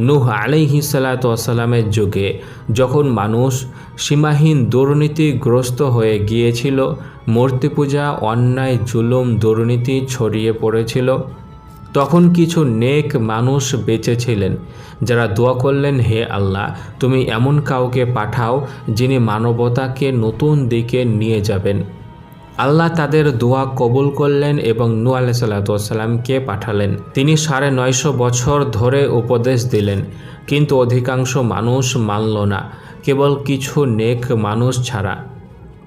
নূহ আলাইহি সালাতামের যুগে যখন মানুষ সীমাহীন দুর্নীতিগ্রস্ত হয়ে গিয়েছিল, মূর্তি পূজা, অন্যায়, জুলুম, দুর্নীতি ছড়িয়ে পড়েছিল, তখন কিছু নেক মানুষ বেঁচে ছিলেন, যারা দোয়া করলেন, হে আল্লাহ, তুমি এমন কাউকে পাঠাও যিনি মানবতাকে নতুন দিকে নিয়ে যাবেন। আল্লাহ তাদের দোয়া কবুল করলেন এবং নু আলাহ সাল্লাতামকে পাঠালেন। তিনি সাড়ে নয়শো বছর ধরে উপদেশ দিলেন, কিন্তু অধিকাংশ মানুষ মানল না। কেবল কিছু নেক মানুষ ছাড়া।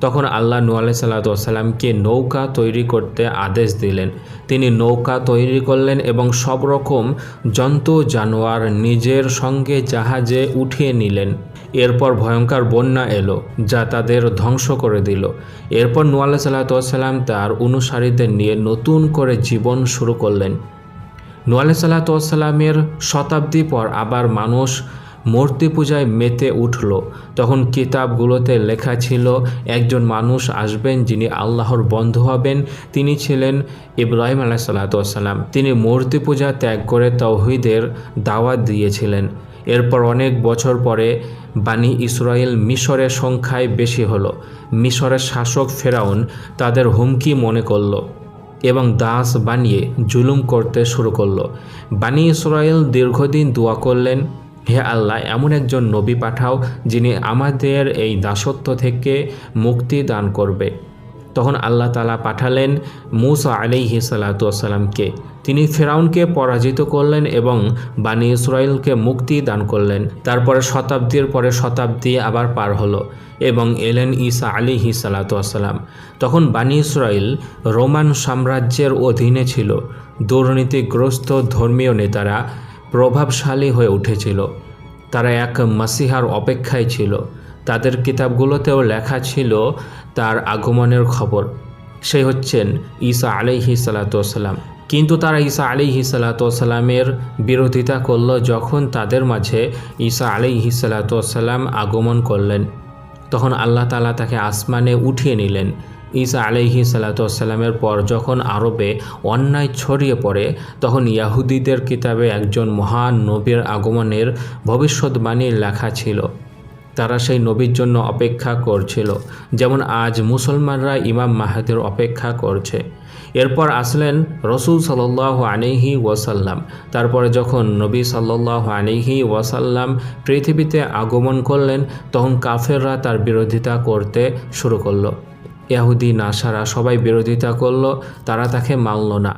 তখন আল্লাহ নু আলাহ সাল্লাতামকে নৌকা তৈরি করতে আদেশ দিলেন। তিনি নৌকা তৈরি করলেন এবং সব রকম জন্তু জানোয়ার নিজের সঙ্গে জাহাজে উঠিয়ে নিলেন। এরপর ভয়ঙ্কর বন্যা এলো, যা তাদের ধ্বংস করে দিল। এরপর নু আল্লাহ সাল্লাতাম তার অনুসারীদের নিয়ে নতুন করে জীবন শুরু করলেন। নু আল্লাহ সাল্লাতামের শতাব্দী পর আবার মানুষ মূর্তি পূজায় মেতে উঠল। তখন কিতাবগুলোতে লেখা ছিল, একজন মানুষ আসবেন যিনি আল্লাহর বন্ধু হবেন, তিনি ছিলেন ইব্রাহিম আলাহ সাল্লাতাম তিনি মূর্তি পূজা ত্যাগ করে তৌহিদের দাওয়াত দিয়েছিলেন। এরপর অনেক বছর পরে বানি ইসরায়েল মিশরের সংখ্যায় বেশি হলো। মিশরের শাসক ফেরাউন তাদের হুমকি মনে করল এবং দাস বানিয়ে জুলুম করতে শুরু করল। বানি ইসরায়েল দীর্ঘদিন দোয়া করলেন, হে আল্লাহ, এমন একজন নবী পাঠাও যিনি আমাদের এই দাসত্ব থেকে মুক্তি দান করবে। তখন আল্লাহ তালা পাঠালেন মুসা আলিহি সাল্লাতুয়াসাল্লামকে তিনি ফেরাউনকে পরাজিত করলেন এবং বানি ইসরায়েলকে মুক্তি দান করলেন। তারপরে শতাব্দীর পরে শতাব্দী আবার পার হলো এবং এলেন ঈসা আলিহি সাল্লাতুয়াসাল্লাম তখন বানি ইসরায়েল রোমান সাম্রাজ্যের অধীনে ছিল। দুর্নীতিগ্রস্ত ধর্মীয় নেতারা প্রভাবশালী হয়ে উঠেছিল। তারা এক মাসিহার অপেক্ষায় ছিল। তাদের কিতাবগুলোতেও লেখা ছিল তার আগমনের খবর। সে হচ্ছেন ঈসা আলিহি সালাতাম কিন্তু তারা ঈসা আলিহি সালাতামের বিরোধিতা করল যখন তাদের মাঝে ঈসা আলিহি সালাতাম আগমন করলেন। তখন আল্লাহ তালা তাকে আসমানে উঠিয়ে নিলেন। ঈসা আলহি সাল্লাতামের পর যখন আরবে অন্যায় ছড়িয়ে পড়ে, তখন ইয়াহুদিদের কিতাবে একজন মহান নবীর আগমনের ভবিষ্যৎবাণী লেখা ছিল। তারা সেই নবীর জন্য অপেক্ষা করছিল, যেমন আজ মুসলমানরা ইমাম মাহাদের অপেক্ষা করছে। এরপর আসলেন রসুল সাল্লাহ আনিহি ওয়াসাল্লাম। তারপরে যখন নবী সাল্লাহ আনিহি ওয়াসাল্লাম পৃথিবীতে আগমন করলেন, তখন কাফেররা তার বিরোধিতা করতে শুরু করল। ইয়াহুদি, নাসারা সবাই বিরোধিতা করল, তারা তাকে মানল না।